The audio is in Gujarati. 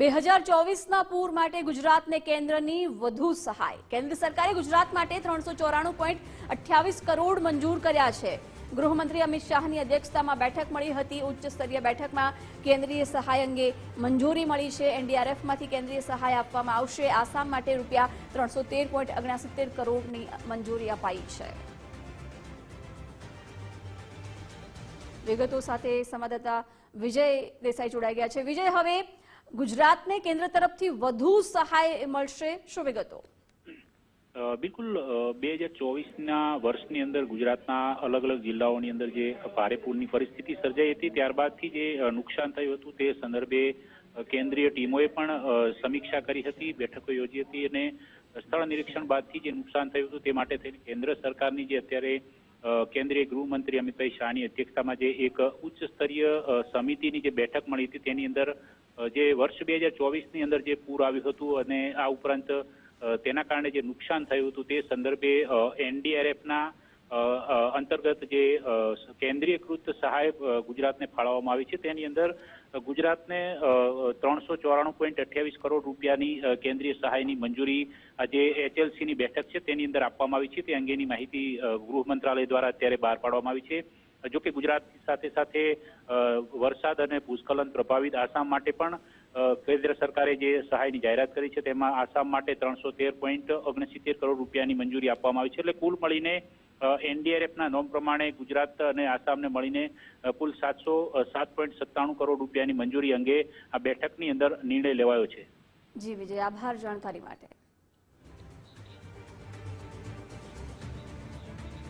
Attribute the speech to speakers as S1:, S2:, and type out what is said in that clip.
S1: બે હજાર ચોવીસના પૂર માટે ગુજરાતને કેન્દ્રની વધુ સહાય. કેન્દ્ર સરકારે ગુજરાત માટે ત્રણસો ચોરાણું પોઈન્ટ અઠ્યાવીસ કરોડ મંજૂર કર્યા છે. ગૃહમંત્રી અમિત શાહની અધ્યક્ષતામાં બેઠક મળી હતી. ઉચ્ચ સ્તરીય બેઠકમાં કેન્દ્રીય સહાય અંગે મંજૂરી મળી છે. એનડીઆરએફમાંથી કેન્દ્રીય સહાય આપવામાં આવશે. આસામ માટે રૂપિયા ત્રણસો તેર પોઈન્ટ ઓગણસિત્તેર કરોડની મંજૂરી અપાઈ છે. વિગતો સાથે સંવાદદાતા વિજય દેસાઈ જોડાઈ ગયા છે. વિજય, હવે ગુજરાતને કેન્દ્ર તરફથી વધુ સહાય મળશે. શું વિગતો?
S2: બિલકુલ બે હજાર ચોવીસના વર્ષની અંદર ગુજરાતના અલગ અલગ જિલ્લાઓની અંદર જે ભારે પૂરની પરિસ્થિતિ સર્જાઈ હતી, ત્યારબાદથી જે નુકસાન થયું હતું તે સંદર્ભે કેન્દ્રીય ટીમોએ પણ સમીક્ષા કરી હતી, બેઠકો યોજી હતી અને સ્થળ નિરીક્ષણ બાદથી જે નુકસાન થયું હતું તે માટે થઈને કેન્દ્ર સરકારની જે અત્યારે કેન્દ્રીય ગૃહમંત્રી અમિતભાઈ શાહની અધ્યક્ષતામાં જે એક ઉચ્ચ સ્તરીય સમિતિની જે બેઠક મળી હતી તેની અંદર જે વર્ષ બે હજાર ચોવીસની અંદર જે પૂર આવ્યું હતું અને આ ઉપરાંત તેના કારણે જે નુકસાન થયું હતું તે સંદર્ભે એનડીઆરએફના અંતર્ગત જે કેન્દ્રીયકૃત સહાય ગુજરાતને ફાળવવામાં આવી છે. તેની અંદર ગુજરાતને ત્રણસો ચોરાણું પોઈન્ટ અઠ્યાવીસ કરોડ રૂપિયાની કેન્દ્રીય સહાયની મંજૂરી જે એચએલસીની બેઠક છે તેની અંદર આપવામાં આવી છે. તે અંગેની માહિતી ગૃહ મંત્રાલય દ્વારા અત્યારે બહાર પાડવામાં આવી છે. જો કે ગુજરાત સાથે સાથે વરસાદ અને ભૂસ્ખલન પ્રભાવિત આસામ માટે પણ કેન્દ્ર સરકારે જે સહાયની જાહેરાત કરી છે તેમાં આસામ માટે ત્રણસો તેર પોઈન્ટ ઓગણસિત્તેર કરોડ રૂપિયાની મંજૂરી આપવામાં આવી છે. એટલે કુલ મળીને એનડીઆરએફના નોમ પ્રમાણે ગુજરાત અને આસામને મળીને કુલ સાતસો સાત પોઈન્ટ સત્તાણું કરોડ રૂપિયાની મંજૂરી અંગે આ બેઠકની અંદર નિર્ણય લેવાયો છે.
S1: જી વિજય, આભાર જાણકારી માટે.